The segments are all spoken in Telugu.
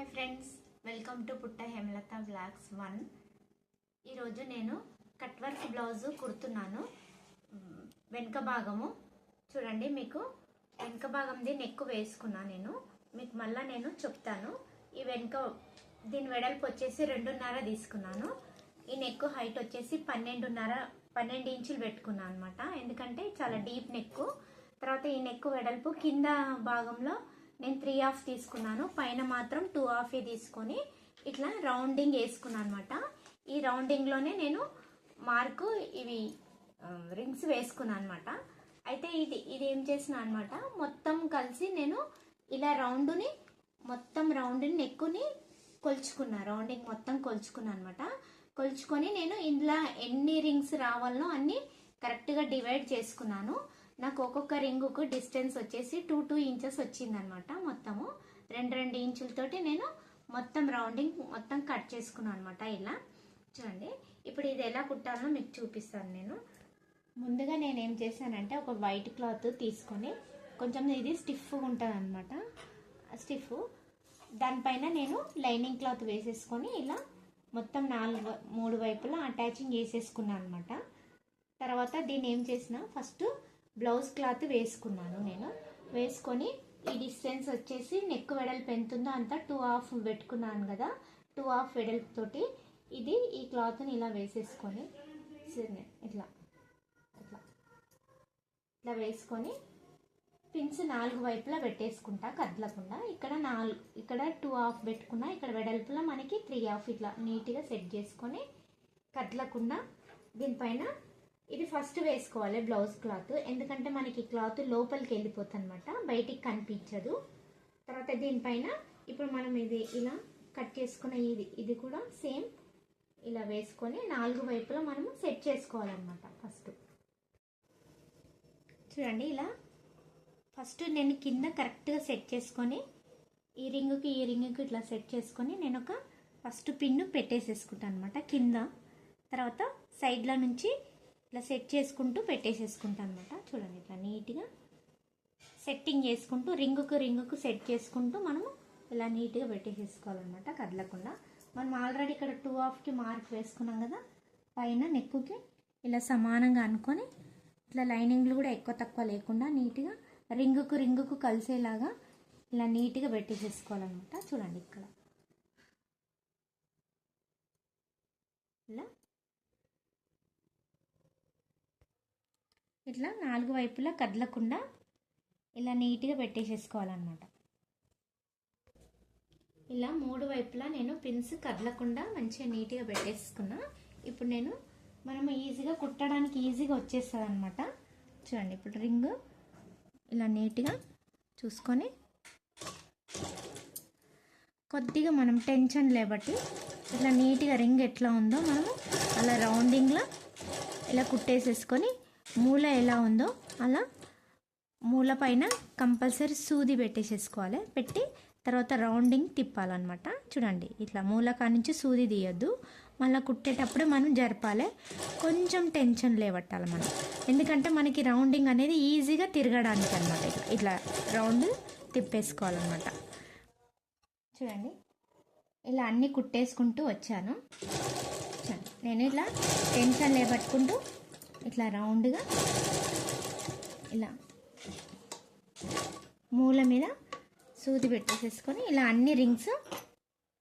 హాయ్ ఫ్రెండ్స్ వెల్కమ్ టు పుట్ట హేమలత బ్లాగ్స్ వన్. ఈరోజు నేను కట్ వర్క్ బ్లౌజు కుడుతున్నాను. వెనుక భాగము చూడండి మీకు వెనుక భాగంది నెక్ వేసుకున్నా నేను. మీకు మళ్ళీ నేను చెప్తాను. ఈ వెనుక దీని వెడల్పు వచ్చేసి రెండున్నర తీసుకున్నాను. ఈ నెక్ హైట్ వచ్చేసి పన్నెండున్నర పన్నెండు ఇంచులు పెట్టుకున్నాను అనమాట ఎందుకంటే చాలా డీప్ నెక్ తర్వాత ఈ నెక్ వెడల్పు కింద భాగంలో నేను త్రీ హాఫ్ తీసుకున్నాను. పైన మాత్రం టూ హాఫ్ తీసుకొని ఇట్లా రౌండింగ్ వేసుకున్నాను అనమాట ఈ రౌండింగ్లోనే నేను మార్కు ఇవి um, రింగ్స్ వేసుకున్నాను అనమాట అయితే ఇది ఇది ఏం చేసిన అనమాట మొత్తం కలిసి నేను ఇలా రౌండ్ని మొత్తం రౌండ్ని నెక్కుని కొలుచుకున్నా. రౌండింగ్ మొత్తం కొలుచుకున్నా అనమాట కొలుచుకొని నేను ఇందులో ఎన్ని రింగ్స్ రావాలనో అన్నీ కరెక్ట్గా డివైడ్ చేసుకున్నాను. నాకు ఒక్కొక్క రింగుకు డిస్టెన్స్ వచ్చేసి టూ టూ ఇంచెస్ వచ్చిందనమాట మొత్తము. రెండు రెండు ఇంచులతోటి నేను మొత్తం రౌండింగ్ మొత్తం కట్ చేసుకున్నాను అనమాట ఇలా. చూడండి ఇప్పుడు ఇది ఎలా కుట్టాలో మీకు చూపిస్తాను నేను. ముందుగా నేను ఏం చేశానంటే ఒక వైట్ క్లాత్ తీసుకొని కొంచెం ఇది స్టిఫ్గా ఉంటుంది అనమాట స్టిఫ్ దానిపైన నేను లైనింగ్ క్లాత్ వేసేసుకొని ఇలా మొత్తం నాలుగు మూడు వైపులా అటాచింగ్ వేసేసుకున్నాను అనమాట. తర్వాత దీన్ని ఏం చేసిన ఫస్ట్ బ్లౌజ్ క్లాత్ వేసుకున్నాను నేను. వేసుకొని ఈ డిస్టెన్స్ వచ్చేసి నెక్ వెడల్పు ఎంత ఉందో అంతా టూ హాఫ్ పెట్టుకున్నాను కదా టూ హాఫ్ వెడల్పు తోటి ఇది ఈ క్లాత్ని ఇలా వేసేసుకొని సరే, ఇట్లా ఇట్లా ఇట్లా వేసుకొని పిన్స్ నాలుగు వైపులా పెట్టేసుకుంటా కదలకుండా. ఇక్కడ నాలుగు ఇక్కడ టూ హాఫ్ పెట్టుకున్నా ఇక్కడ వెడల్పులో మనకి త్రీ హాఫ్ ఇట్లా నీట్గా సెట్ చేసుకొని కదలకుండా దీనిపైన ఇది ఫస్ట్ వేసుకోవాలి బ్లౌజ్ క్లాత్. ఎందుకంటే మనకి క్లాత్ లోపలికి వెళ్ళిపోతుంది అనమాట బయటికి కనిపించదు. తర్వాత దీనిపైన ఇప్పుడు మనం ఇది ఇలా కట్ చేసుకున్న ఇది ఇది కూడా సేమ్ ఇలా వేసుకొని నాలుగు వైపులా మనము సెట్ చేసుకోవాలన్నమాట ఫస్ట్. చూడండి ఇలా ఫస్ట్ నేను కింద కరెక్ట్గా సెట్ చేసుకొని ఈ రింగుకి ఈ రింగుకి ఇట్లా సెట్ చేసుకొని నేను ఒక ఫస్ట్ పిన్ను పెట్టేసేసుకుంటాను అనమాట కింద. తర్వాత సైడ్ల నుంచి ఇట్లా సెట్ చేసుకుంటూ పెట్టేసేసుకుంటాను అనమాట చూడండి ఇట్లా నీట్గా సెట్టింగ్ చేసుకుంటూ రింగుకు రింగుకు సెట్ చేసుకుంటూ మనము ఇలా నీట్గా పెట్టేసేసుకోవాలన్నమాట కదలకుండా. మనం ఆల్రెడీ ఇక్కడ టూ హాఫ్కి మార్క్ వేసుకున్నాం కదా పైన నెక్కుకి ఇలా సమానంగా అనుకొని ఇట్లా లైనింగ్లు కూడా ఎక్కువ తక్కువ లేకుండా నీట్గా రింగుకు రింగుకు కలిసేలాగా ఇలా నీట్గా పెట్టేసేసుకోవాలన్నమాట. చూడండి ఇక్కడ. ఇలా ఇట్లా నాలుగు వైపులా కదలకుండా ఇలా నీట్గా పెట్టేసేసుకోవాలన్నమాట. ఇలా మూడు వైపులా నేను పిన్స్ కదలకుండా మంచిగా నీట్గా పెట్టేసుకున్నా. ఇప్పుడు నేను మనం ఈజీగా కుట్టడానికి ఈజీగా వచ్చేస్తుంది అనమాట చూడండి ఇప్పుడు రింగ్ ఇలా నీట్గా చూసుకొని కొద్దిగా మనం టెన్షన్ లేబట్టి ఇట్లా నీట్గా రింగ్ ఎట్లా ఉందో మనము అలా రౌండింగ్లో ఇలా కుట్టేసేసుకొని మూల ఎలా ఉందో అలా మూల పైన కంపల్సరీ సూది పెట్టేసేసుకోవాలి. పెట్టి తర్వాత రౌండింగ్ తిప్పాలన్నమాట. చూడండి ఇట్లా మూల నుంచి సూది తీయొద్దు. మళ్ళీ కుట్టేటప్పుడు మనం జరపాలి. కొంచెం టెన్షన్ లేవట్టాలి మనం. ఎందుకంటే మనకి రౌండింగ్ అనేది ఈజీగా తిరగడానికి అనమాట ఇట్లా ఇట్లా రౌండ్ తిప్పేసుకోవాలన్నమాట. చూడండి ఇలా అన్నీ కుట్టేసుకుంటూ వచ్చాను. నేను ఇలా టెన్షన్ లేబట్టుకుంటూ ఇట్లా రౌండ్గా ఇలా మూల మీద సూది పెట్టేసేసుకొని ఇలా అన్ని రింగ్స్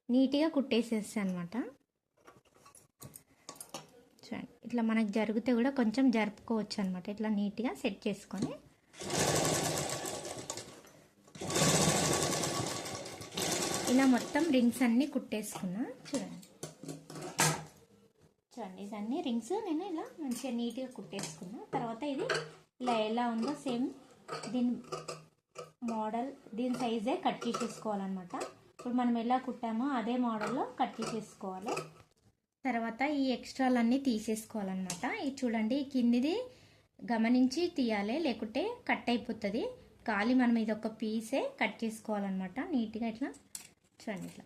నీట్గా కుట్టేసేస్తాను అనమాట చూడండి ఇట్లా మనకు జరిగితే కూడా కొంచెం జరుపుకోవచ్చు అనమాట ఇట్లా నీట్గా సెట్ చేసుకొని. ఇలా మొత్తం రింగ్స్ అన్నీ కుట్టేసుకున్నా. చూడండి. చూడండి ఇదన్నీ రింగ్స్ నేను ఇలా మంచిగా నీట్గా కుట్టేసుకున్నా. తర్వాత ఇది ఇలా ఎలా ఉందో సేమ్ దీని మోడల్ దీని సైజే కట్ చేసేసుకోవాలన్నమాట. ఇప్పుడు మనం ఎలా కుట్టామో అదే మోడల్లో కట్ చేసేసుకోవాలి. తర్వాత ఈ ఎక్స్ట్రాలన్నీ తీసేసుకోవాలన్నమాట. ఇది చూడండి కిందిది గమనించి తీయాలి లేకుంటే కట్ అయిపోతుంది. ఖాళీ మనం ఇది ఒక పీసే కట్ చేసుకోవాలన్నమాట. నీట్గా ఇట్లా చూడండి ఇట్లా.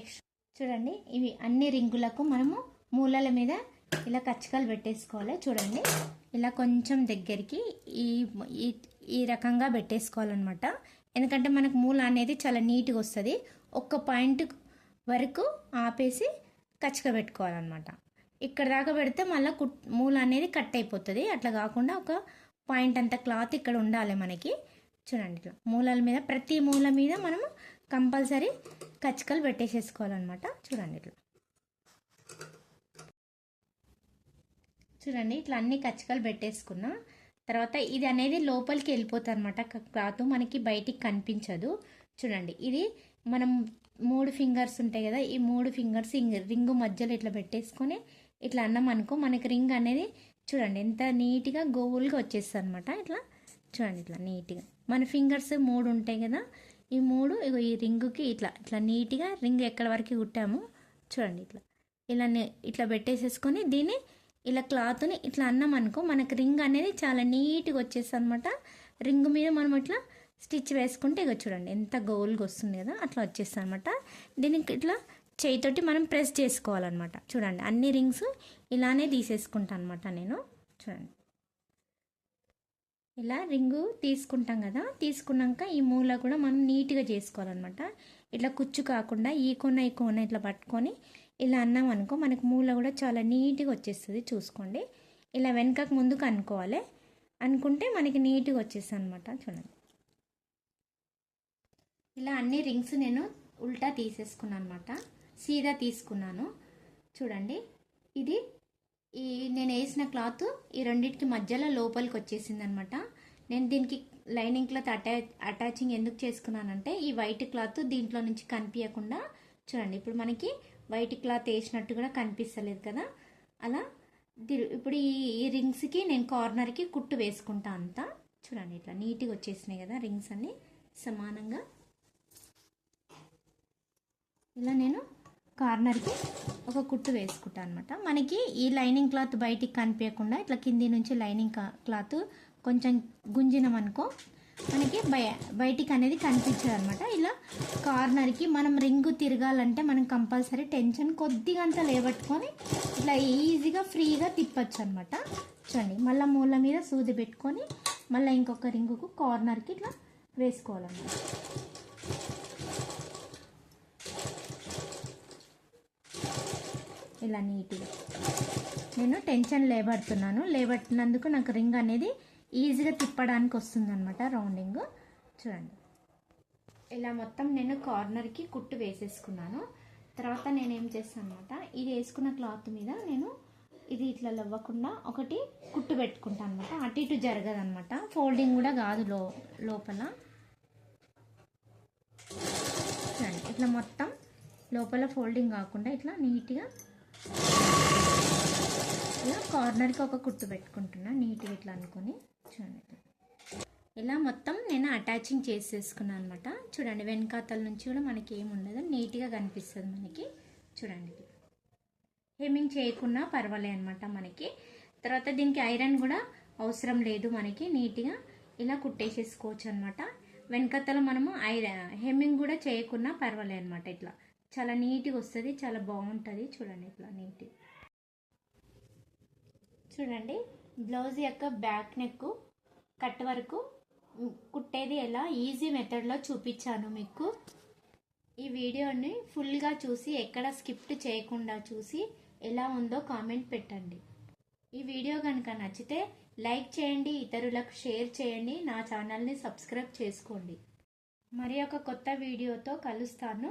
ఎక్స్ట్రా చూడండి ఇవి అన్ని రింగులకు మనము మూలల మీద ఇలా కచ్చకాలు పెట్టేసుకోవాలి. చూడండి ఇలా కొంచెం దగ్గరికి ఈ ఈ రకంగా పెట్టేసుకోవాలన్నమాట. ఎందుకంటే మనకు మూల అనేది చాలా నీట్గా వస్తుంది. ఒక్క పాయింట్ వరకు ఆపేసి కచ్చక పెట్టుకోవాలన్నమాట. ఇక్కడ దాకా పెడితే మళ్ళీ కుట్ మూల అనేది కట్ అయిపోతుంది. అట్లా కాకుండా ఒక పాయింట్ అంత క్లాత్ ఇక్కడ ఉండాలి మనకి. చూడండి ఇట్లా మూలల మీద ప్రతి మూల మీద మనము కంపల్సరీ కచ్చికలు పెట్టేసేసుకోవాలన్నమాట. చూడండి ఇట్లా. చూడండి ఇట్లా అన్ని కచ్చికలు పెట్టేసుకున్నా. తర్వాత ఇది అనేది లోపలికి వెళ్ళిపోతుంది అనమాట క్లాత్ మనకి బయటికి కనిపించదు. చూడండి ఇది మనం మూడు ఫింగర్స్ ఉంటాయి కదా ఈ మూడు ఫింగర్స్ రింగు మధ్యలో ఇట్లా పెట్టేసుకొని ఇట్లా అన్నాం అనుకో మనకి రింగ్ అనేది చూడండి ఎంత నీట్గా గోవులుగా వచ్చేస్తుంది అనమాట ఇట్లా చూడండి ఇట్లా నీట్గా. మన ఫింగర్స్ మూడు ఉంటాయి కదా ఈ మూడు ఇగో ఈ రింగుకి ఇట్లా ఇట్లా నీట్గా రింగ్ ఎక్కడ వరకు కుట్టాము చూడండి ఇట్లా. ఇలా ఇట్లా పెట్టేసేసుకొని దీన్ని ఇలా క్లాత్ని ఇట్లా అన్నాం అనుకో మనకు రింగ్ అనేది చాలా నీట్గా వచ్చేస్తుంది అనమాట రింగ్ మీద మనం ఇట్లా స్టిచ్ వేసుకుంటే ఇక చూడండి ఎంత గోల్గా వస్తుంది కదా అట్లా వచ్చేస్తుంది అనమాట దీనికి ఇట్లా చేయితోటి మనం ప్రెస్ చేసుకోవాలన్నమాట. చూడండి అన్ని రింగ్స్ ఇలానే తీసేసుకుంటాను అనమాట నేను. చూడండి. ఇలా రింగు తీసుకుంటాం కదా తీసుకున్నాక ఈ మూల కూడా మనం నీట్గా చేసుకోవాలన్నమాట. ఇట్లా కుచ్చు కాకుండా ఈ కొన ఈ కొన ఇట్లా పట్టుకొని ఇలా అన్నాం అనుకో మనకు మూల కూడా చాలా నీట్గా వచ్చేస్తుంది చూసుకోండి. ఇలా వెనకకు ముందుకు అనుకోవాలి. అనుకుంటే మనకి నీట్గా వచ్చేస్తుంది అనమాట చూడండి. ఇలా అన్ని రింగ్స్ నేను ఉల్టా తీసేసుకున్నాను అనమాట సీదా తీసుకున్నాను. చూడండి. ఇది ఈ నేను వేసిన క్లాత్ ఈ రెండింటికి మధ్యలో లోపలికి వచ్చేసింది అనమాట నేను దీనికి లైనింగ్ క్లాత్ అటా అటాచింగ్ ఎందుకు చేసుకున్నానంటే ఈ వైట్ క్లాత్ దీంట్లో నుంచి కనిపించకుండా చూడండి ఇప్పుడు మనకి వైట్ క్లాత్ వేసినట్టు కూడా కనిపిస్తలేదు కదా. అలా ఇప్పుడు ఈ రింగ్స్కి నేను కార్నర్కి కుట్టు వేసుకుంటా అంతా. చూడండి ఇట్లా నీట్గా వచ్చేసినాయి కదా రింగ్స్ అన్నీ సమానంగా. ఇలా నేను కార్నర్కి ఒక కుట్టు వేసుకుంటా అనమాట మనకి ఈ లైనింగ్ క్లాత్ బయటికి కనిపించకుండా ఇట్లా కింది నుంచి లైనింగ్ క్లాత్ కొంచెం గుంజినమనుకో అనుకో మనకి బయ బయటికి అనేది కనిపించదు అనమాట ఇలా కార్నర్కి మనం రింగు తిరగాలంటే మనం కంపల్సరీ టెన్షన్ కొద్దిగా అంతా లేబట్టుకొని ఇట్లా ఈజీగా ఫ్రీగా తిప్పచ్చు అనమాట చూడండి మళ్ళీ మూల మీద సూది పెట్టుకొని మళ్ళీ ఇంకొక రింగుకు కార్నర్కి ఇట్లా వేసుకోవాలన్నమాట. ఇలా నీట్గా. నేను టెన్షన్ లేబడుతున్నాను. లేబట్టినందుకు నాకు రింగ్ అనేది ఈజీగా తిప్పడానికి వస్తుంది అనమాట రౌండింగ్. చూడండి. ఇలా మొత్తం నేను కార్నర్కి కుట్టు వేసేసుకున్నాను. తర్వాత నేను ఏం చేస్తాను అనమాట ఇది వేసుకున్న క్లాత్ మీద నేను ఇది ఇట్లా లవ్వకుండా ఒకటి కుట్టు పెట్టుకుంటాను అనమాట అటు ఇటు జరగదనమాట ఫోల్డింగ్ కూడా కాదు లో లోపల. ఇట్లా మొత్తం లోపల ఫోల్డింగ్ కాకుండా ఇట్లా నీట్గా ఇలా కార్నర్కి ఒక కుట్టు పెట్టుకుంటున్నా నీట్గా ఇట్లా అనుకొని చూడండి. ఇలా మొత్తం నేను అటాచింగ్ చేసేసుకున్నాను అనమాట చూడండి వెనకాతల నుంచి కూడా మనకి ఏమి ఉండదు. నీట్గా కనిపిస్తుంది మనకి. చూడండి ఇట్లా. హెమ్మింగ్ చేయకున్నా పర్వాలే అనమాట మనకి. తర్వాత దీనికి ఐరన్ కూడా అవసరం లేదు మనకి. నీట్గా ఇలా కుట్టేసేసుకోవచ్చు అనమాట వెనకత్తలో మనము ఐరన్ హెమ్మింగ్ కూడా చేయకున్నా పర్వాలే అనమాట ఇట్లా. చాలా నీట్గా వస్తుంది చాలా బాగుంటుంది. చూడండి ఇట్లా నీట్గా చూడండి బ్లౌజ్ యొక్క బ్యాక్ నెక్ కట్ వరకు కుట్టేది ఎలా? ఈజీ మెథడ్లో చూపించాను మీకు. ఈ వీడియోని ఫుల్గా చూసి ఎక్కడ స్కిప్ట్ చేయకుండా చూసి ఎలా ఉందో కామెంట్ పెట్టండి. ఈ వీడియో కనుక నచ్చితే లైక్ చేయండి ఇతరులకు షేర్ చేయండి నా ఛానల్ని సబ్స్క్రైబ్ చేసుకోండి. మరి ఒక కొత్త వీడియోతో కలుస్తాను.